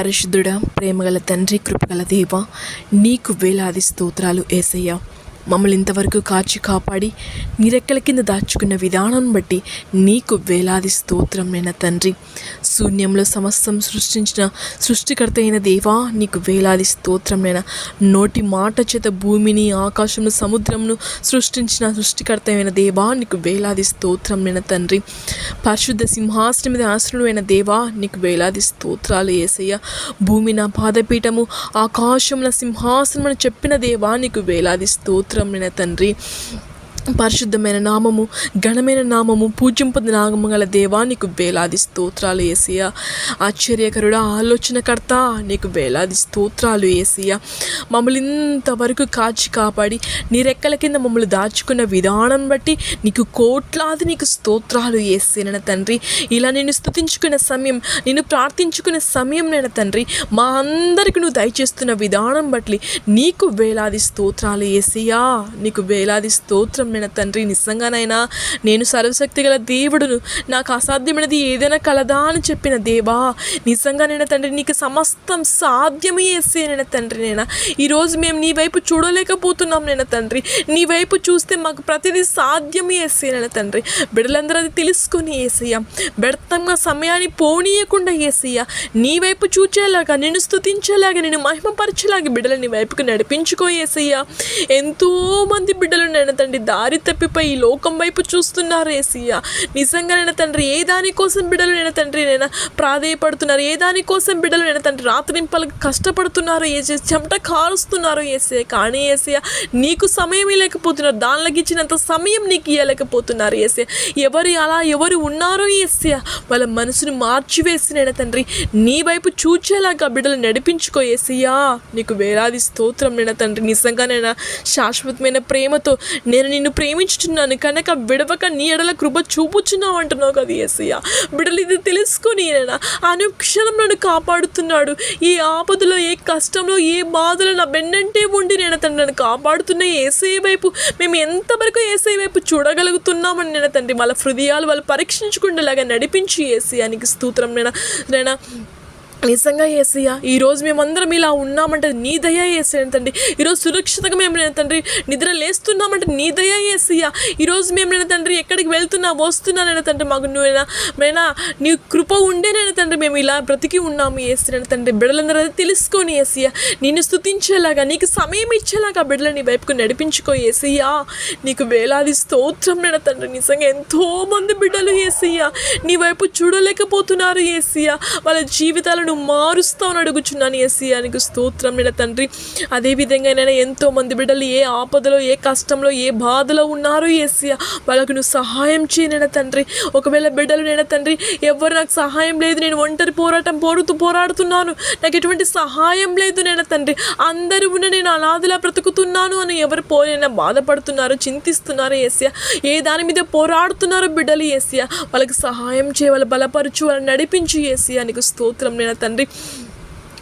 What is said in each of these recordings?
పరిశుద్ధుడా ప్రేమగల తండ్రి కృపగల దేవ నీకు వేలాది స్తోత్రాలు ఏసయ్యా. మమ్మల్ని ఇంతవరకు కాచి కాపాడి నీరెక్కల కింద దాచుకున్న విధానం బట్టి నీకు వేలాది స్తోత్రం అయిన తండ్రి. శూన్యంలో సమస్తం సృష్టించిన సృష్టికర్త అయిన దేవా నీకు వేలాది స్తోత్రమైన నోటి మాట చేత భూమిని ఆకాశంను సముద్రంను సృష్టించిన సృష్టికర్త అయిన దేవా నీకు వేలాది స్తోత్రమైన తండ్రి. పరిశుద్ధ సింహాసనం మీద దేవా నీకు వేలాది స్తోత్రాలు ఏసయ్య. భూమి నా పాదపీఠము ఆకాశమున సింహాసనం అని చెప్పిన దేవా నీకు వేలాది స్తోత్రమైన తండ్రి? పరిశుద్ధమైన నామము ఘనమైన నామము పూజింపది నామము గల దేవా నీకు వేలాది స్తోత్రాలు ఏసియా ఆశ్చర్యకరుడ ఆలోచనకర్త నీకు వేలాది స్తోత్రాలు ఏసియా మమ్మల్ని ఇంతవరకు కాచి కాపాడి నీ రెక్కల కింద మమ్మల్ని దాచుకున్న విధానం బట్టి నీకు కోట్లాది నీకు స్తోత్రాలు ఏసేన తండ్రి. ఇలా నేను స్తుతించుకునే సమయం నేను ప్రార్థించుకునే సమయం నేను తండ్రి. మా అందరికి నువ్వు దయచేస్తున్న విధానం బట్టి నీకు వేలాది స్తోత్రాలు ఏసియా నీకు వేలాది స్తోత్రం నేను తండ్రి నిజంగానైనా నేను సర్వశక్తి గల దేవుడును. నాకు అసాధ్యమైనది ఏదైనా కలదా అని చెప్పిన దేవా నిజంగా నేను తండ్రి నీకు సమస్తం సాధ్యమే వేసే నేను తండ్రి నేను? ఈరోజు మేము నీ వైపు చూడలేకపోతున్నాం నేను తండ్రి. నీ వైపు చూస్తే మాకు ప్రతిదీ సాధ్యమే వేసే తండ్రి. బిడ్డలందరూ అది తెలుసుకొని వేసేయ వ్యర్థంగా సమయాన్ని పోనీయకుండా వేసేయ నీ వైపు చూచేలాగా నిన్ను స్తుతించేలాగా నేను మహిమపరచేలాగా బిడ్డలని నీ వైపుకు నడిపించుకో ఏసయ్య. ఎంతో మంది బిడ్డలు నేను తండ్రి దా దారి తప్పిపోయి ఈ లోకం వైపు చూస్తున్నారు ఏసయ్య నిజంగా నేను తండ్రి ఏ దానికోసం బిడ్డలు నేను తండ్రి నేను ప్రాధేయపడుతున్నారు? ఏ దానికోసం బిడ్డలు నేను తండ్రి రాత్రింపలకు కష్టపడుతున్నారు? ఏ చెమట కారుస్తున్నారు ఏసయ్య? కానీ ఏసయ్య నీకు సమయం ఇవ్వలేకపోతున్నారు దానిలోకి ఇచ్చినంత సమయం నీకు ఇవ్వలేకపోతున్నారు ఏసయ్య. ఎవరు అలా ఎవరు ఉన్నారో ఏసయ్య? వాళ్ళ మనసును మార్చివేసి నేను తండ్రి నీ వైపు చూచేలాగా బిడ్డలు నడిపించుకో ఏసయ్యా. నీకు వేలాది స్తోత్రం నేను తండ్రి. నిజంగా నేను శాశ్వతమైన ప్రేమతో నేను నిన్ను ప్రేమించుచున్నాను. కనుక విడవక నీ ఎడల కృప చూపుచున్నావు అంటున్నావు కదా ఏసయ్య బిడ్డలు ఇది తెలుసుకొని అనుక్షణం నన్ను కాపాడుతున్నాడు. ఏ ఆపదలో ఏ కష్టంలో ఏ బాధలో నా బెన్నంటే ఉండి నేను తండ్రి నన్ను కాపాడుతున్న ఏసై వైపు మేము ఎంతవరకు ఏసై వైపు చూడగలుగుతున్నామని నేను తండ్రి? వాళ్ళ హృదయాలు వాళ్ళు పరీక్షించుకుండేలాగా నడిపించి ఏసీ అనికి స్తోత్రం నేను? నేను? నిజంగా ఏసయ్యా ఈరోజు మేమందరం ఇలా ఉన్నామంటే నీ దయ ఏసయ్య తండ్రి. ఈరోజు సురక్షితంగా మేము నేను తండ్రి నిద్ర లేస్తున్నామంటే నీ దయ ఏసయ్యా ఈరోజు మేము నేను తండ్రి ఎక్కడికి వెళ్తున్నా వస్తున్నానైనా తండ్రి మాకు నువ్వేనా మేనా నీ కృప ఉండేనైనా తండ్రి మేము ఇలా బ్రతికి ఉన్నాము ఏసిన తండ్రి. బిడ్డలందరూ అది తెలుసుకొని ఏసయ్యా నిన్ను స్థుతించేలాగా నీకు సమయం ఇచ్చేలాగా బిడ్డలు నీ వైపుకు నడిపించుకో ఏసయ్యా నీకు వేలాది స్తోత్రం నేను తండ్రి. నిజంగా ఎంతో మంది బిడ్డలు ఏసయ్యా నీ వైపు చూడలేకపోతున్నారు ఏసయ్యా వాళ్ళ జీవితాలను మారుస్తావు అడుగుచున్నాను ఏసీయానికి స్తోత్రం నేను తండ్రి. అదేవిధంగా నేను ఎంతోమంది బిడ్డలు ఏ ఆపదలో ఏ కష్టంలో ఏ బాధలో ఉన్నారో ఏసీయ వాళ్ళకు నువ్వు సహాయం చేయనైనా తండ్రి. ఒకవేళ బిడ్డలు నేను తండ్రి ఎవరు నాకు సహాయం లేదు నేను ఒంటరి పోరాటం పోరుతూ పోరాడుతున్నాను నాకు ఎటువంటి సహాయం లేదు నేను తండ్రి. అందరూ ఉన్న నేను అనాథలా బ్రతుకుతున్నాను అని ఎవరు పోయినా బాధపడుతున్నారు చింతిస్తున్నారు ఏసియా ఏ దాని మీద పోరాడుతున్నారో బిడ్డలు ఏసియా వాళ్ళకి సహాయం చేయ వాళ్ళ బలపరచు వాళ్ళని నడిపించు ఏసియా నీకు స్తోత్రం నేను తండ్రి.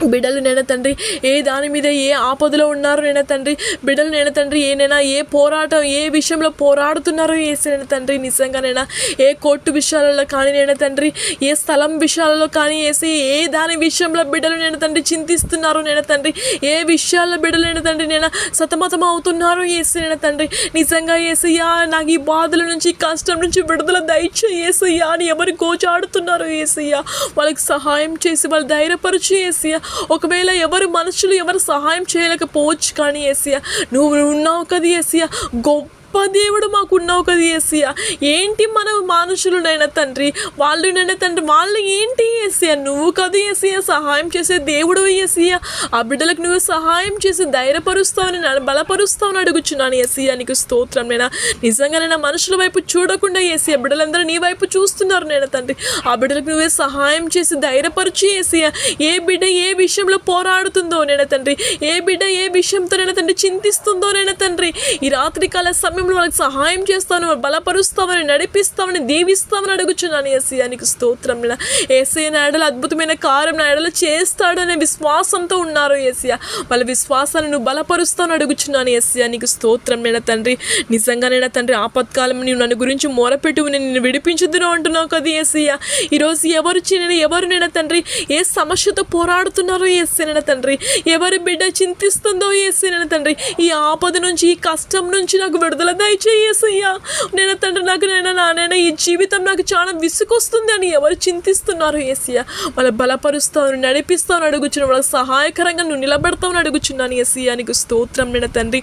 బిడ్డలు నేను తండ్రి. ఏ దాని మీద ఏ ఆపదలో ఉన్నారో నేను తండ్రి. బిడ్డలు నేను తండ్రి. ఏనైనా ఏ పోరాటం ఏ విషయంలో పోరాడుతున్నారో వేసిన తండ్రి. నిజంగానైనా ఏ కోర్టు విషయాలలో కానీ నేను తండ్రి. ఏ స్థలం విషయాలలో కానీ వేసి ఏ దాని విషయంలో బిడ్డలు నేను తండ్రి చింతిస్తున్నారు నేను తండ్రి. ఏ విషయాల్లో బిడ్డలు నేను తండ్రి నేను? సతమతం అవుతున్నారు వేసిన తండ్రి. నిజంగా ఏసయ్యా నాకు ఈ బాధల నుంచి కష్టం నుంచి విడుదల దయచేసయ్యా అని ఎవరు గోచాడుతున్నారు ఏసయ్యా. వాళ్ళకి సహాయం చేసి వాళ్ళు ధైర్యపరిచి ఏసయ్యా ఒకవేళ ఎవరు మనుషులు ఎవరు సహాయం చేయలేకపోవచ్చు కానీ ఏసియా నువ్వు ఉన్నావు కదా ఏసియా గొప్ప దేవుడు మాకు ఉన్నావు కదా ఏసియా ఏంటి మన మానుషులునైనా తండ్రి? వాళ్ళునైనా తండ్రి వాళ్ళు ఏంటి ఏసియా నువ్వు కదా ఏసియా సహాయం చేసే దేవుడు ఏసియా ఆ బిడ్డలకు నువ్వు సహాయం చేసి ధైర్యపరుస్తావని బలపరుస్తావు బలపరుస్తావని అడుగుచున్నాను ఏసియా నీకు స్తోత్రం నేను నిజంగా నేను మనుషుల వైపు చూడకుండా ఏసియా బిడ్డలందరూ నీ వైపు చూస్తున్నారు నేను తండ్రి. ఆ బిడ్డలకు నువ్వే సహాయం చేసి ధైర్యపరిచి ఏసియా ఏ బిడ్డ ఏ విషయంలో పోరాడుతుందో నేను తండ్రి. ఏ బిడ్డ ఏ విషయంతో నేను తండ్రి చింతిస్తుందో నేను తండ్రి. ఈ రాత్రి సమయం విషయంలో వాళ్ళకి సహాయం చేస్తాను బలపరుస్తామని నడిపిస్తామని దీవిస్తామని అడుగుచున్నాను. ఏసయ్య నీకు స్తోత్రం నాయనా. ఏసయ్య నా అద్భుతమైన కార్యం నా చేస్తాడనే విశ్వాసంతో ఉన్నారు ఏసయ్య. వాళ్ళ విశ్వాసాన్ని నువ్వు బలపరుస్తాను అడుగుచున్నాను ఏసయ్య. నీకు స్తోత్రం నేడ తండ్రి. నిజంగానైనా తండ్రి ఆపత్కాలం నీవు నన్ను గురించి మొరపెట్టు నేను నిన్ను విడిపించుదును అంటున్నావు కదా ఏసయ్య. ఈరోజు ఎవరు చిన్న ఎవరు నేడ తండ్రి ఏ సమస్యతో పోరాడుతున్నారో ఏసేన తండ్రి. ఎవరి బిడ్డ చింతిస్తుందో ఏసేన తండ్రి. ఈ ఆపద నుంచి ఈ కష్టం నుంచి నాకు విడుదల దయచేసయ్యా నేను తండ్రి నాకు నేను నానైనా ఈ జీవితం నాకు చాలా విసుకొస్తుంది అని ఎవరు చింతిస్తున్నారు ఏసయ్య వాళ్ళ బలపరుస్తావు నడిపిస్తావు అడుగుచున్న వాళ్ళకి సహాయకరంగా నువ్వు నిలబెడతావు అడుగుచున్నాను ఏసయ్య నీకు స్తోత్రం నేను తండ్రి.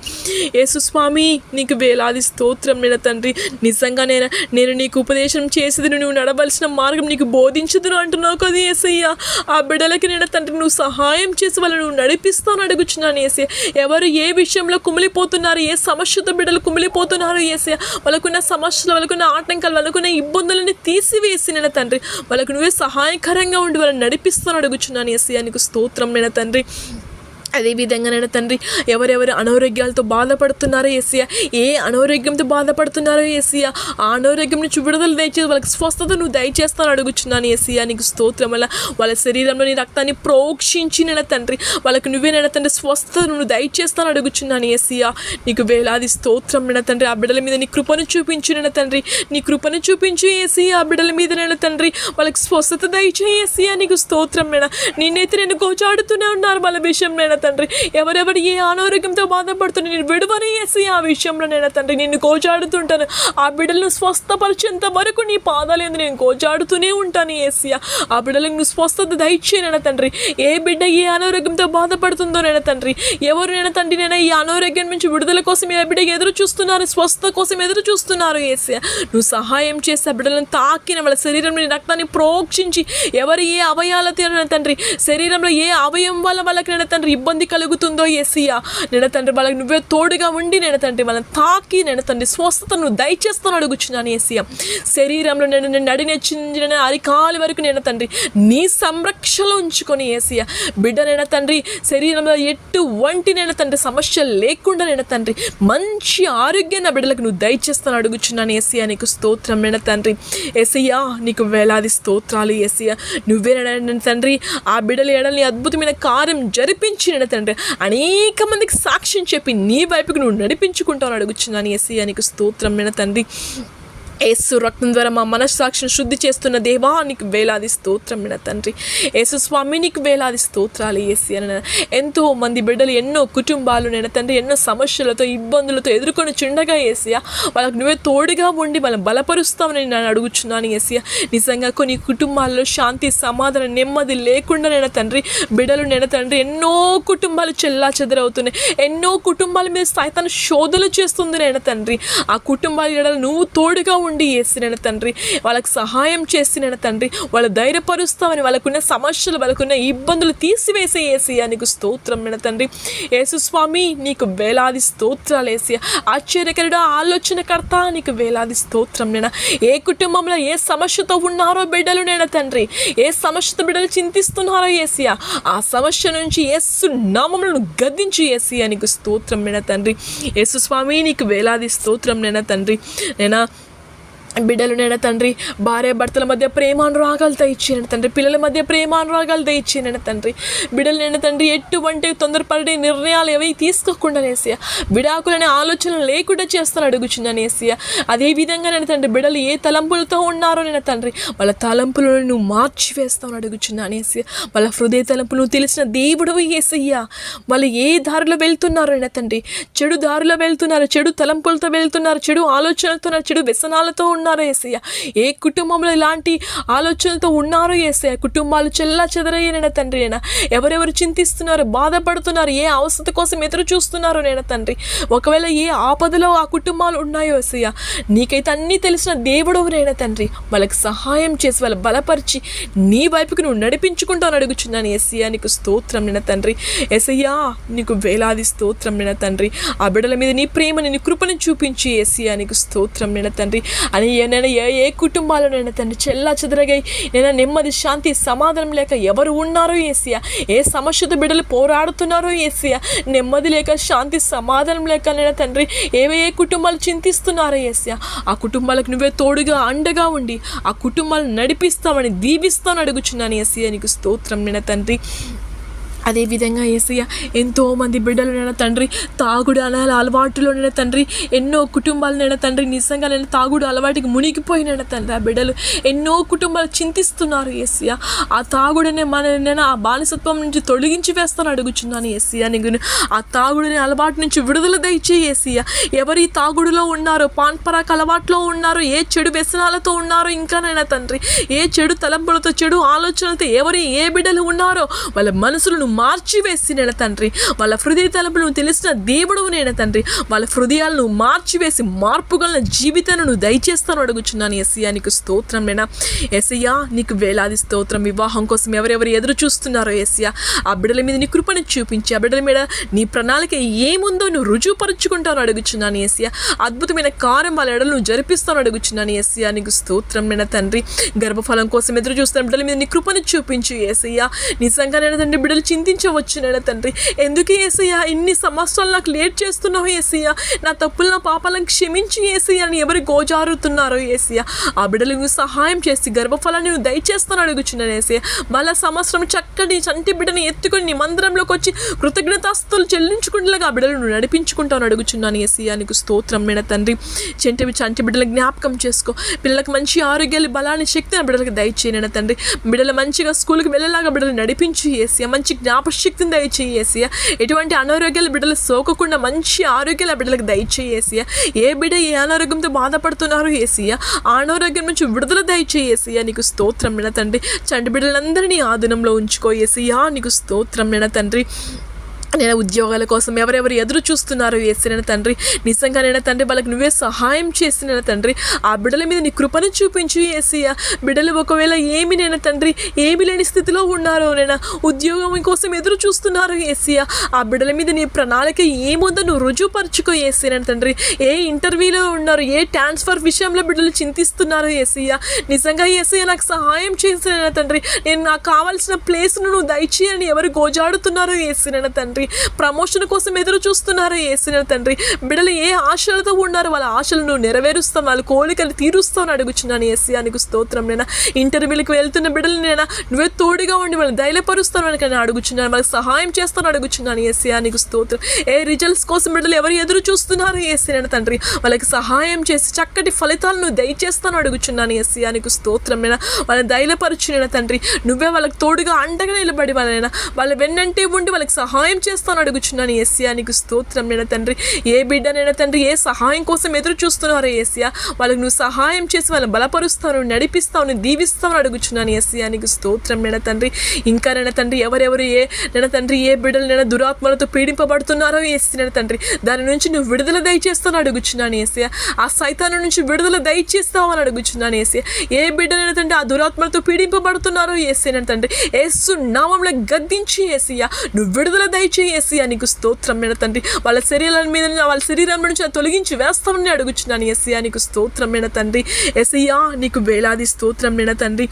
యేసుస్వామి నీకు వేలాది స్తోత్రం నేను తండ్రి. నిజంగా నేను నేను నీకు ఉపదేశం చేసేది నువ్వు నడవలసిన మార్గం నీకు బోధించదు అంటున్నావు కదా ఏసయ్య ఆ బిడ్డలకి నేను తండ్రి నువ్వు సహాయం చేసి వాళ్ళు నువ్వు నడిపిస్తాను అడుగుచున్నాను ఏసయ్య ఎవరు ఏ విషయంలో కుమిలిపోతున్నారు ఏ సమస్యతో బిడ్డలు పోతున్నారు ఏసయ్య వాళ్ళకున్న సమస్యలు వాళ్ళకున్న ఆటంకాలు వాళ్ళకున్న ఇబ్బందులని తీసివేసి నేను తండ్రి. వాళ్ళకు నువ్వే సహాయకరంగా ఉండి వాళ్ళని నడిపిస్తాను అడుగుచున్నాను ఏసయ్య నీకు స్తోత్రం నేను తండ్రి. అదేవిధంగా నేను తండ్రి ఎవరెవరు అనారోగ్యాలతో బాధపడుతున్నారో ఏసయ్య ఏ అనారోగ్యంతో బాధపడుతున్నారో ఏసయ్య ఆ అనారోగ్యం నుంచి విడుదల దయచేసి వాళ్ళకి స్వస్థత నువ్వు దయచేస్తాను అడుగుచున్నాను ఏసయ్య నీకు స్తోత్రం వల్ల వాళ్ళ శరీరంలో నీ రక్తాన్ని ప్రోక్షించినైనా తండ్రి వాళ్ళకి నువ్వేనైనా తండ్రి స్వస్థత నువ్వు దయచేస్తాను అడుగుచున్నాను ఏసీయా నీకు వేలాది స్తోత్రం నేను తండ్రి ఆ బిడ్డల మీద నీ కృపను చూపించినైనా తండ్రి నీ కృపను చూపించు ఏసయ్య ఆ బిడ్డల మీద తండ్రి వాళ్ళకి స్వస్థత దయచేసి ఏసీయా నీకు స్తోత్రం నేను నిన్నైతే నేను గోచాడుతూనే ఉన్నారు వాళ్ళ విషయం మేడం తండ్రి. ఎవరెవరు ఏ అనారోగ్యంతో బాధపడుతున్న నేను విడువని వేసి ఆ విషయంలో నేను తండ్రి నిన్ను కోచాడుతుంటాను ఆ బిడ్డలను స్వస్థపరిచేంత వరకు నీ పాదాలేందు నేను కోచాడుతూనే ఉంటాను ఏసియా ఆ బిడ్డలకు నువ్వు స్వస్థత దయచేయన తండ్రి. ఏ బిడ్డ ఏ అనారోగ్యంతో బాధపడుతుందో నేను తండ్రి. ఎవరు నేను తండ్రి నేను ఈ అనారోగ్యం నుంచి విడుదల కోసం ఏ బిడ్డ ఎదురు చూస్తున్నారు స్వస్థత కోసం ఎదురు చూస్తున్నారు ఏసియా నువ్వు సహాయం చేసి ఆ బిడ్డలను తాకిన వాళ్ళ శరీరంలో రక్తాన్ని ప్రోక్షించి ఎవరు ఏ అవయాలతో తండ్రి శరీరంలో ఏ అవయం వల్ల వాళ్ళకి నేను తండ్రి ఇబ్బంది కలుగుతుందో ఏసియా నేను తండ్రి వాళ్ళకి నువ్వే తోడుగా ఉండి నేను తండ్రి వాళ్ళని తాకి నేను తండ్రి స్వస్థతను దయచేస్తాను అడుగుచున్నాను ఏసియా శరీరంలో నేను నేను నడినెచ్చిన అరికాలి వరకు నేను తండ్రి నీ సంరక్షణలో ఉంచుకొని ఏసియా బిడ్డ నేను తండ్రి శరీరంలో ఎటువంటి వంటి నేను తండ్రి సమస్య లేకుండా నేను తండ్రి మంచి ఆరోగ్యం నా బిడ్డలకు నువ్వు దయచేస్తాను అడుగుచున్నాను ఏసియా నీకు స్తోత్రం నేను తండ్రి. ఏసయ్యా నీకు వేలాది స్తోత్రాలు ఏసయ్యా. నువ్వే నేను తండ్రి ఆ బిడ్డల ఎడల్ని అద్భుతమైన కార్యం జరిపించి నేను తండ్రి అనేక మందికి సాక్ష్యం చెప్పి నీ వైపుకు నువ్వు నడిపించుకుంటావు అడుగుచున్నాను. ఎస్ నీకు స్తోత్రం. నేను తండ్రి యేసు రక్తం ద్వారా మా మనస్సాక్షిని శుద్ధి చేస్తున్న దేవా నీకు వేలాది స్తోత్రం నా తండ్రి. యేసు స్వామి నీకు వేలాది స్తోత్రాలు ఏసి అని ఎంతో మంది బిడ్డలు ఎన్నో కుటుంబాలు నేను తండ్రి ఎన్నో సమస్యలతో ఇబ్బందులతో ఎదుర్కొని చుండగా ఏసియా వాళ్ళకి నువ్వే తోడుగా ఉండి వాళ్ళని బలపరుస్తామని నేను అడుగుచున్నాను ఏసియా నిజంగా కొన్ని కుటుంబాల్లో శాంతి సమాధానం నెమ్మది లేకుండా నేను తండ్రి బిడ్డలు నేను తండ్రి ఎన్నో కుటుంబాలు చెల్లా చెదరవుతున్నాయి. ఎన్నో కుటుంబాల మీద సైతాన్ని శోధలు చేస్తుంది నేను తండ్రి. ఆ కుటుంబాల ఎడలు నువ్వు తోడుగా ఉండి వేసిన తండ్రి. వాళ్ళకి సహాయం చేసిన తండ్రి. వాళ్ళు ధైర్యపరుస్తామని వాళ్ళకున్న సమస్యలు వాళ్ళకున్న ఇబ్బందులు తీసివేసే ఏసియా నీకు స్తోత్రం నేను తండ్రి. యేసుస్వామి నీకు వేలాది స్తోత్రాలు ఏసియా ఆశ్చర్యకరుడు ఆలోచనకర్త నీకు వేలాది స్తోత్రం నేను ఏ కుటుంబంలో ఏ సమస్యతో ఉన్నారో బిడ్డలు నేను తండ్రి. ఏ సమస్యతో బిడ్డలు చింతిస్తున్నారో ఏసియా ఆ సమస్య నుంచి యేసు నామములను గద్దించి ఏసియా నీకు స్తోత్రం నేను తండ్రి. యేసుస్వామి నీకు వేలాది స్తోత్రం నేను తండ్రి. నేనా బిడ్డలునైనా తండ్రి భార్య భర్తల మధ్య ప్రేమానురాగాలు దయచేయను తండ్రి. పిల్లల మధ్య ప్రేమానురాగాలు దయచేయను తండ్రి. బిడ్డలు తండ్రి ఎటువంటి తొందరపడే నిర్ణయాలు ఏవి తీసుకోకుండా నేసియా. విడాకులనే ఆలోచనలు లేకుండా చేస్తాను అడుగుచున్నాను ఏసియా అదేవిధంగా నేను తండ్రి బిడ్డలు ఏ తలంపులతో ఉన్నారో నేను తండ్రి వాళ్ళ తలంపులను నువ్వు మార్చివేస్తావు అడుగుచున్నాను ఏసియా వాళ్ళ హృదయ తలంపులు నువ్వు తెలిసిన దేవుడు ఏసయ్యా. వాళ్ళు ఏ దారిలో వెళ్తున్నారో నేను తండ్రి చెడు దారిలో వెళ్తున్నారు చెడు తలంపులతో వెళ్తున్నారు చెడు ఆలోచనలతో చెడు వ్యసనాలతో ఉన్నారు. ఏసయ్య. ఏ కుటుంబంలో ఇలాంటి ఆలోచనలతో ఉన్నారో ఏసయ్య? కుటుంబాలు చెల్లా చెదరయ్యన తండ్రి అయినా. ఎవరెవరు చింతిస్తున్నారు బాధపడుతున్నారు ఏ అవసరం కోసం ఎదురు చూస్తున్నారో నేను తండ్రి? ఒకవేళ ఏ ఆపదలో ఆ కుటుంబాలు ఉన్నాయో ఏసయ్య నీకైతే అన్నీ తెలిసిన దేవుడు తండ్రి. వాళ్ళకి సహాయం చేసి వాళ్ళు బలపరిచి నీ వైపుకి నువ్వు నడిపించుకుంటాను అడుగుచున్నాను ఏసయ్య. నీకు స్తోత్రం నిన్న తండ్రి. ఏసయ్యా నీకు వేలాది స్తోత్రం నిన్న తండ్రి. ఆ బిడ్డల మీద నీ ప్రేమని నీ కృపను చూపించి ఏసయ్యా. నీకు స్తోత్రం నిన్న తండ్రి. నేను ఏ ఏ కుటుంబాలు నేను తండ్రి చెల్లా చెదరగై నేను నెమ్మది శాంతి సమాధానం లేక ఎవరు ఉన్నారో ఏసియా ఏ సమస్యతో బిడ్డలు పోరాడుతున్నారో ఏసియా నెమ్మది లేక శాంతి సమాధానం లేక నేను తండ్రి ఏవే ఏ కుటుంబాలు చింతిస్తున్నారో ఏసియా ఆ కుటుంబాలకు నువ్వే తోడుగా అండగా ఉండి ఆ కుటుంబాలను నడిపిస్తామని దీవిస్తామని అడుగుచున్నాను ఏసియా నీకు స్తోత్రం నేను తండ్రి. అదేవిధంగా ఏసయ్య ఎంతోమంది బిడ్డలు తండ్రి తాగుడు అనాల అలవాటులో తండ్రి ఎన్నో కుటుంబాలు తండ్రి నిజంగా నేను తాగుడు అలవాటుకి మునిగిపోయిన తండ్రి ఆ బిడ్డలు. ఎన్నో కుటుంబాలు చింతిస్తున్నారు ఏసయ్య. ఆ తాగుడనే మన ఆ బానిసత్వం నుంచి తొలగించి వేస్తాను అడుగుచున్నాను ఏసయ్య. నీకు ఆ తాగుడనే అలవాటు నుంచి విడుదల దయచేయి ఏసయ్య. ఎవరి తాగుడులో ఉన్నారో పాన్పరాక అలవాట్లో ఉన్నారో ఏ చెడు వ్యసనాలతో ఉన్నారో ఇంకానైనా తండ్రి ఏ చెడు తలంపులతో చెడు ఆలోచనలతో ఎవరి ఏ బిడ్డలు ఉన్నారో వాళ్ళ మనసులను మార్చివేసి నేను తండ్రి వాళ్ళ హృదయ తలంపులను తెలిసిన దేవుడు నేను తండ్రి వాళ్ళ హృదయాలను మార్చివేసి మార్పుగల జీవితాన్ని నువ్వు దయచేస్తాను అడుగుచున్నాను. ఎస్ఐయా నీకు స్తోత్రం నేనా ఎస్ఐయా నీకు వేలాది స్తోత్రం వివాహం కోసం ఎవరెవరు ఎదురు చూస్తున్నారో ఎస్ఐయా ఆ బిడ్డల మీద నీ కృపను చూపించి ఆ బిడ్డల మీద నీ ప్రణాళిక ఏముందో నువ్వు రుజువుపరుచుకుంటాను అడుగుచున్నాను ఎస్ఐయా అద్భుతమైన కార్యం వాళ్ళ ఎడలు నువ్వు జరిపిస్తాను అడుగుచున్నాను ఎస్ఐయా నీకు స్తోత్రం నేను తండ్రి. గర్భఫలం కోసం ఎదురు చూస్తున్న బిడ్డల మీద నీ కృపను చూపించు ఏసయ్యా. నిజంగా నేను తండ్రి బిడ్డలు చింతించవచ్చు నేను తండ్రి. ఎందుకు ఏసయ్యా? ఇన్ని సంవత్సరాలు నాకు లేట్ చేస్తున్నావు ఏసయ్యా? నా తప్పులు నా పాపాలను క్షమించి ఏసయ్యా అని ఎవరు గోజారుతున్నారో ఏసయ్యా? ఆ బిడ్డలకు నువ్వు సహాయం చేసి గర్భఫలాన్ని నువ్వు దయచేస్తాను అడుగుచున్నాను ఏసయ్య. మళ్ళా సంవత్సరం చక్కటి చంటి బిడ్డని ఎత్తుకొని నీ మందిరంలోకి వచ్చి కృతజ్ఞతాస్తులు చెల్లించుకుంటలాగా ఆ బిడ్డలు నువ్వు నడిపించుకుంటాను అడుగుచున్నాను ఏసయ్యా. నీకు స్తోత్రం మీద తండ్రి. చెంటి చంటి బిడ్డల జ్ఞాపకం చేసుకో. పిల్లలకు మంచి ఆరోగ్యాలు బలాన్ని శక్తిని ఆ బిడ్డలకు దయచేయన తండ్రి. బిడ్డలు మంచిగా స్కూల్కి వెళ్ళేలాగా బిడ్డలు నడిపించి ఏసీ మంచి జ్ఞాపశక్తిని దయచేయేసి ఎటువంటి అనారోగ్యాల బిడ్డలు సోకకుండా మంచి ఆరోగ్యాల బిడ్డలకు దయచేయి ఏ బిడ్డ ఏ అనారోగ్యంతో బాధపడుతున్నారో ఏసియా ఆ అనారోగ్యం నుంచి విడుదల దయచేయి నీకు స్తోత్రం నిన తండ్రి. చంటి బిడ్డలందరినీ ఆధీనంలో ఉంచుకో నీకు స్తోత్రం నిన తండ్రి. నేను ఉద్యోగాల కోసం ఎవరెవరు ఎదురు చూస్తున్నారో వేసిన తండ్రి నిజంగా నేను తండ్రి వాళ్ళకి నువ్వే సహాయం చేసిన తండ్రి ఆ బిడ్డల మీద నీ కృపను చూపించు ఏసయ్య. బిడ్డలు ఒకవేళ ఏమి నేను తండ్రి ఏమి లేని స్థితిలో ఉన్నారో నేను ఉద్యోగం కోసం ఎదురు చూస్తున్నారో ఏసయ్య. ఆ బిడ్డల మీద నీ ప్రణాళిక ఏముందో నువ్వు రుజువుపరుచుకో ఏసీన తండ్రి. ఏ ఇంటర్వ్యూలో ఉన్నారు ఏ ట్రాన్స్ఫర్ విషయంలో బిడ్డలు చింతిస్తున్నారో ఏసయ్య. నిజంగా ఏసయ్య నాకు సహాయం చేసిన తండ్రి నేను నాకు కావాల్సిన ప్లేస్ను నువ్వు దయచేయని ఎవరు గోజాడుతున్నారో ఏసీన తండ్రి. ప్రమోషన్ కోసం ఎదురు చూస్తున్నారు ఏసిన తండ్రి. బిడ్డలు ఏ ఆశలతో ఉన్నారు? వాళ్ళ ఆశలను నెరవేరుస్తాం వాళ్ళ కోరికలు తీరుస్తామని అడుగుచున్నాను. ఏసీ నీకు స్తోత్రం నేను ఇంటర్వ్యూలకు వెళ్తున్న బిడ్డలు నేను నువ్వే తోడుగా ఉండి వాళ్ళని ధైర్యపరుస్తాను అని నేను అడుగుచున్నాను. వాళ్ళకి సహాయం చేస్తాను అడుగుచున్నాను. ఏసీ నీకు స్తోత్రం. ఏ రిజల్ట్స్ కోసం బిడ్డలు ఎవరు ఎదురు చూస్తున్నారు? ఏసీ తండ్రి వాళ్ళకి సహాయం చేసి చక్కటి ఫలితాలను దయచేస్తాను అడుగుచున్నాను. ఏసీ నీకు స్తోత్రం నేను వాళ్ళని ధైర్యపరుచున్న తండ్రి. నువ్వే వాళ్ళకి తోడుగా అండగా నిలబడి వాళ్ళైనా వాళ్ళ వెన్నంటే ఉండి వాళ్ళకి సహాయం చేస్తాను అడుగుచున్నాను. ఏసియా నీకు స్తోత్రం. నేను తండ్రి ఏ బిడ్డ నేను తండ్రి ఏ సహాయం కోసం ఎదురు చూస్తున్నారో ఏసియా? వాళ్ళకి నువ్వు సహాయం చేసి వాళ్ళని బలపరుస్తాను నడిపిస్తావు నువ్వు దీవిస్తావు అడుగుచున్నాను ఏసియా. నీకు స్తోత్రం నేను తండ్రి. ఇంకా నేను తండ్రి ఎవరెవరు ఏ నేను తండ్రి ఏ బిడ్డలు నేను దురాత్మలతో పీడింపబడుతున్నారో ఏసి నేను తండ్రి. దాని నుంచి నువ్వు విడుదల దయచేస్తాను అడుగుచున్నాను ఏసియా. ఆ సైతాను నుంచి విడుదల దయచేస్తావు అని అడుగుచున్నాను ఏసియా. ఏ బిడ్డనైనా తండ్రి ఆ దురాత్మలతో పీడింపబడుతున్నారో ఏసీ నేను తండ్రి. ఏసు నామంలో గద్దించి ఏసియా. నువ్వు విడుదల దయచే ఏసియా నీకు స్తోత్రం నేను తండ్రి. వాళ్ళ శరీరాల మీద వాళ్ళ శరీరం నుంచి తొలగించి వేస్తామని అడుగుచున్నాను. ఎస్సీయా నీకు స్తోత్రం నేను తండ్రి. ఎసయ్యా నీకు వేలాది స్తోత్రం నేను తండ్రి.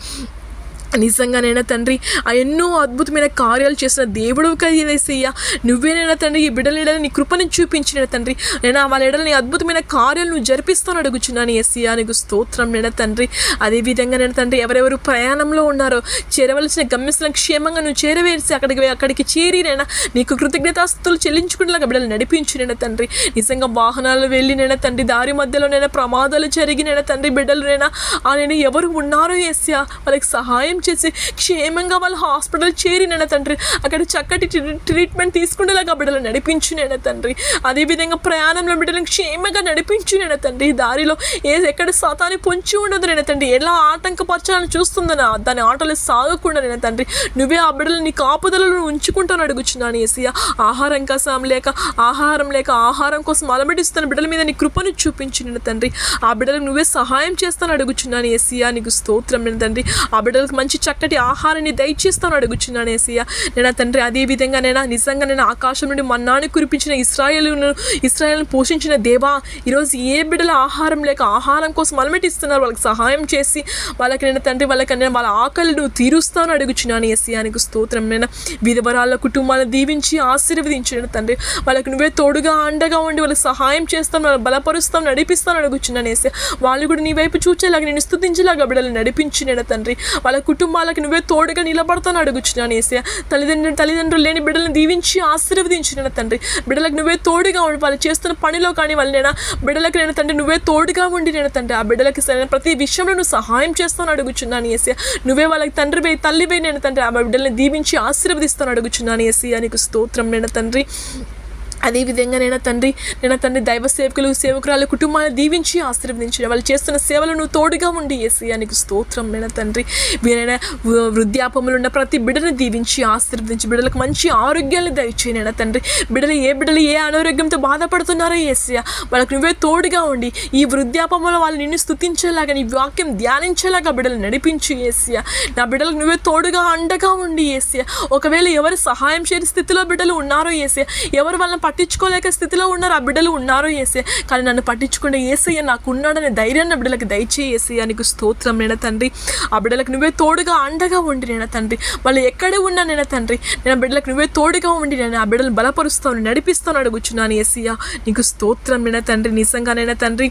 నిజంగానైనా తండ్రి ఆ ఎన్నో అద్భుతమైన కార్యాలు చేసిన దేవుడు కలిగేసయ్యా. నువ్వేనైనా తండ్రి ఈ బిడ్డల ఎడల నీ కృపను చూపించిన తండ్రి. నేను వాళ్ళ ఎడల నీ అద్భుతమైన కార్యాలు నువ్వు జరిపిస్తాను అడుగుచున్నాను. ఎస్సయ్యా నీకు స్తోత్రం నేను తండ్రి. అదేవిధంగా నేను తండ్రి ఎవరెవరు ప్రయాణంలో ఉన్నారో చేరవలసిన గమ్యస్థలం క్షేమంగా నువ్వు చేరవేసి అక్కడికి అక్కడికి చేరి నేను నీకు కృతజ్ఞతాస్తులు చెల్లించుకునేలాగా బిడ్డలు నడిపించిన తండ్రి. నిజంగా వాహనాలు వెళ్ళి నేను తండ్రి దారి మధ్యలోనైనా ప్రమాదాలు జరిగి నేను తండ్రి బిడ్డలు నేను ఆ నేను ఎవరు ఉన్నారో ఎస్యా వాళ్ళకి సహాయం చేసి క్షేమంగా వాళ్ళ హాస్పిటల్ చేరి తండ్రి. అక్కడ చక్కటి ట్రీట్మెంట్ తీసుకునేలాగా బిడ్డలు నడిపించు తండ్రి. అదేవిధంగా ప్రయాణంలో బిడ్డలను క్షేమంగా నడిపించు తండ్రి. దారిలో ఏ ఎక్కడ సాతాన్ని పొంచి ఉండదు నేను తండ్రి. ఎలా ఆటంకపరచాలని చూస్తుందని దాని ఆటలు సాగకుండా నేను తండ్రి. నువ్వే ఆ బిడ్డలు నీ కాపుదలను ఉంచుకుంటాను అడుగుచున్నాను ఏసియా ఆహారం కోసం లేక ఆహారం లేక ఆహారం కోసం అలమటిస్తున్న బిడ్డల మీద నీ కృపను చూపించు నేను తండ్రి. ఆ బిడ్డలకు నువ్వే సహాయం చేస్తాను అడుగుచున్నాను ఏసియా నీకు స్తోత్రం నేను తండ్రి. ఆ బిడ్డలకు మంచి మంచి చక్కటి ఆహారాన్ని దయచేస్తాను అడుగుచున్నాను ఏసయ్య నేను తండ్రి అదే విధంగా నేను నిజంగా నేను ఆకాశం నుండి మన్నాను కురిపించిన ఇస్రాయేలును ఇస్రాయేల్ను పోషించిన దేవా ఈరోజు ఏ బిడ్డల ఆహారం లేక ఆహారం కోసం అలమెటిస్తున్నారు? వాళ్ళకి సహాయం చేసి వాళ్ళకి నేను తండ్రి వాళ్ళకి నేను వాళ్ళ ఆకలి నువ్వు తీరుస్తాను అడుగుచున్నాను ఏసీయానికి స్తోత్రం నేను. విధవరాళ్ళ కుటుంబాలను దీవించి ఆశీర్వదించిన తండ్రి. వాళ్ళకి నువ్వే తోడుగా అండగా ఉండి వాళ్ళకి సహాయం చేస్తాను వాళ్ళు బలపరుస్తాను నడిపిస్తాను అడుగుచున్నాను ఏసీ వాళ్ళు కూడా నీ వైపు చూచేలాగా నేను స్థుతించేలాగా బిడ్డలు నడిపించి నేను తండ్రి. వాళ్ళ కుటుంబ కుటుంబాలకు నువ్వే తోడుగా నిలబడతాను అడుగుచున్నాను ఏసీ తల్లిదండ్రులు తల్లిదండ్రులు లేని బిడ్డలను దీవించి ఆశీర్వదించిన తండ్రి. బిడ్డలకు నువ్వే తోడుగా ఉండి వాళ్ళు చేస్తున్న పనిలో కానీ వాళ్ళు నేను బిడ్డలకు నేను తండ్రి నువ్వే తోడుగా ఉండి నేను తండ్రి ఆ బిడ్డలకి సరైన ప్రతి విషయంలో నువ్వు సహాయం చేస్తాను అడుగుచున్నాను ఏసయ నువ్వే వాళ్ళకి తండ్రి పోయి తల్లి పోయి నేను తండ్రి ఆ బిడ్డల్ని దీవించి ఆశీర్వదిస్తాను అడుగుచున్నాను ఏసీ నీకు స్తోత్రం నేను తండ్రి. అదేవిధంగా నేను తండ్రి నేను తండ్రి దైవ సేవకులు సేవకురాలు కుటుంబాన్ని దీవించి ఆశీర్వదించిన వాళ్ళు చేస్తున్న సేవలను తోడుగా ఉండి ఏసీయానికి స్తోత్రం. నేను తండ్రి వీరైనా వృద్ధాపములు ఉన్న ప్రతి బిడ్డను దీవించి ఆశీర్వదించి బిడ్డలకు మంచి ఆరోగ్యాన్ని దయచేయి. నేను తండ్రి బిడ్డలు ఏ బిడ్డలు ఏ అనారోగ్యంతో బాధపడుతున్నారో ఏసీయా వాళ్ళకు నువ్వే తోడుగా ఉండి ఈ వృద్ధాపములో వాళ్ళు నిన్ను స్థుతించేలాగా నీ వాక్యం ధ్యానించేలాగా బిడ్డలు నడిపించి ఏసీయా నా బిడ్డలకు నువ్వే తోడుగా అండగా ఉండి ఏసీయా ఒకవేళ ఎవరు సహాయం చేయని స్థితిలో బిడ్డలు ఉన్నారో ఏసీయా ఎవరు వాళ్ళని పట్టించుకోలేక స్థితిలో ఉన్నారు. ఆ బిడ్డలు ఉన్నారో ఏసే కానీ నన్ను పట్టించుకుంటే ఏసయ్య నాకు ఉన్నాడనే ధైర్యాన్ని ఆ బిడ్డలకు దయచేయి ఏసయ్య నీకు స్తోత్రం నేను తండ్రి? ఆ బిడ్డలకు నువ్వే తోడుగా అండగా ఉండి నేను తండ్రి? వాళ్ళు ఎక్కడే ఉన్నా నేను తండ్రి? నేను బిడ్డలకు నువ్వే తోడుగా ఉండి నేను ఆ బిడ్డలు బలపరుస్తాను నడిపిస్తాను అడుగుచున్నాను ఏసయ్య నీకు స్తోత్రం నేను తండ్రి? నిజంగానైనా తండ్రి?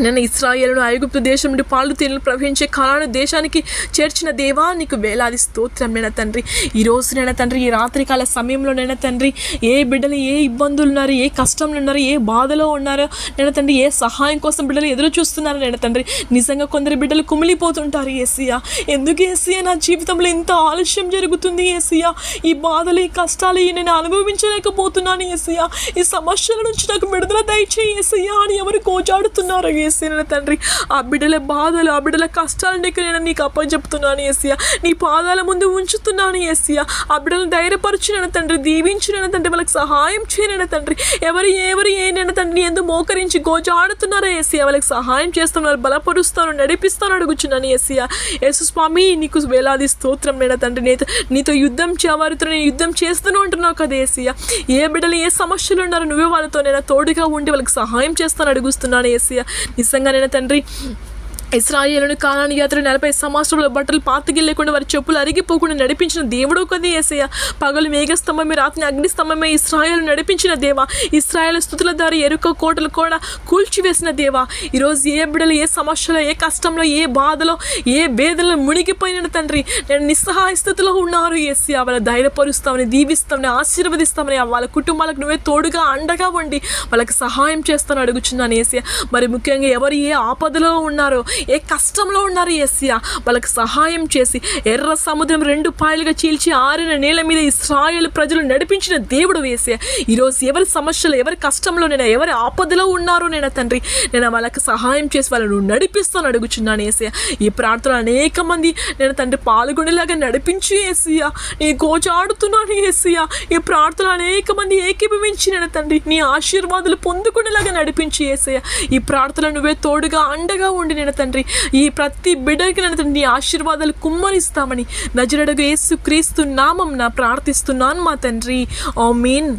నేను ఇస్రాయేల్ను ఐగుప్తు దేశం నుండి పాలు తేనెలు ప్రవహించే కాలాను దేశానికి చేర్చిన దేవా నీకు వేలాది స్తోత్రం నేను తండ్రి. ఈ రోజు నేను తండ్రి ఈ రాత్రికాల సమయంలో నేను తండ్రి ఏ బిడ్డలు ఏ ఇబ్బందులు ఉన్నారు ఏ కష్టంలో ఉన్నారు ఏ బాధలో ఉన్నారో నేను తండ్రి ఏ సహాయం కోసం బిడ్డలు ఎదురు చూస్తున్నారు నేను తండ్రి. నిజంగా కొందరు బిడ్డలు కుమిలిపోతుంటారు ఏసీయా ఎందుకు ఏసీయా నా జీవితంలో ఇంత ఆలస్యం జరుగుతుంది ఏసీయా ఈ బాధలు ఈ కష్టాలు నేను అనుభవించలేకపోతున్నాను ఏసీయా ఈ సమస్యల నుంచి నాకు విడుదల దయచేయి ఏసీయా అని ఎవరు కోచాడుతున్నారు ఏసీన తండ్రి. ఆ బిడ్డల బాధలు ఆ బిడ్డల కష్టాలు నీకు నేను నీకు అప్పచెప్తున్నాను ఏసియా నీ పాదాల ముందు ఉంచుతున్నాను ఏసియా ఆ బిడ్డలను ధైర్యపరచునైనా తండ్రి దీవించునైనా తండ్రి వాళ్ళకి సహాయం చేయనైనా తండ్రి. ఎవరు ఎవరు ఏనైనా తండ్రి ఎందుకు మోకరించి గోజాడుతున్నారో ఏసియా వాళ్ళకి సహాయం చేస్తున్నారు బలపరుస్తాను నడిపిస్తాను అడుగుచున్నాను ఏసియా యేసు స్వామి నీకు వేలాది స్తోత్రం నేను తండ్రి. నేత నీతో యుద్ధం చేవారితో నేను యుద్ధం చేస్తూనే ఉంటున్నావు కదా ఏసియా ఏ బిడ్డలు ఏ సమస్యలు ఉన్నారో నువ్వే వాళ్ళతో నేను తోడుగా ఉండి వాళ్ళకి సహాయం చేస్తాను అడుగుస్తున్నాను ఏసియా నిజంగానైనా తండ్రి? ఇస్రాయేలును కాలాన్ని యాత్ర నలభై సంవత్సరాల బట్టలు పాతగిలేకుండా వారి చెప్పులు అరిగిపోకుండా నడిపించిన దేవుడు కదే ఏసయ్య. పగలు మేఘస్తంభమే రాత్రి అగ్నిస్తంభమే ఇస్రాయేల్ నడిపించిన దేవా. ఇస్రాయేల్ స్థుతుల దారి ఎరుక కోటలు కూడా కూల్చివేసిన దేవా. ఈరోజు ఏ బిడలు ఏ సమస్యలో ఏ కష్టంలో ఏ బాధలో ఏ వేదనలో మునిగిపోయిన తండ్రి నేను నిస్సహాయ స్థితిలో ఉన్నారు. ఏసీ వాళ్ళ ధైర్యపరుస్తామని దీవిస్తామని ఆశీర్వదిస్తామని వాళ్ళ కుటుంబాలకు నువ్వే తోడుగా అండగా ఉండి వాళ్ళకి సహాయం చేస్తాను అడుగుచున్నాను ఏసీ మరి ముఖ్యంగా ఎవరు ఏ ఆపదలో ఉన్నారో ఏ కష్టంలో ఉన్నారు ఏసియా వాళ్ళకి సహాయం చేసి ఎర్ర సముద్రం రెండు పాయలుగా చీల్చి ఆరిన నేల మీద ఇస్రాయల్ ప్రజలు నడిపించిన దేవుడు వేసే ఈరోజు ఎవరి సమస్యలు ఎవరి కష్టంలో నేను ఎవరి ఆపదలో ఉన్నారో నేను తండ్రి నేను వాళ్ళకి సహాయం చేసి వాళ్ళను నడిపిస్తాను అడుగుచున్నాను ఏసయ్య ఈ ప్రార్థన అనేక మంది నేను తండ్రి పాల్గొనేలాగా నడిపించి ఏసయ్య నీ కోచాడుతున్నాను ఏసయ్య ఈ ప్రార్థన అనేక మంది ఏకీభవించి నేను తండ్రి నీ ఆశీర్వాదాలు పొందుకునేలాగా నడిపించి ఏసయ్య ఈ ప్రార్థన నువ్వే తోడుగా అండగా ఉండి నేను తండ్రి ఈ ప్రతి బిడ్డకి నన్ను తండ్రి నీ ఆశీర్వాదాలు కుమ్మరిస్తామని నజరడగు యేసు క్రీస్తు నామం నా ప్రార్థిస్తున్నాను మా తండ్రి. ఓ మీన్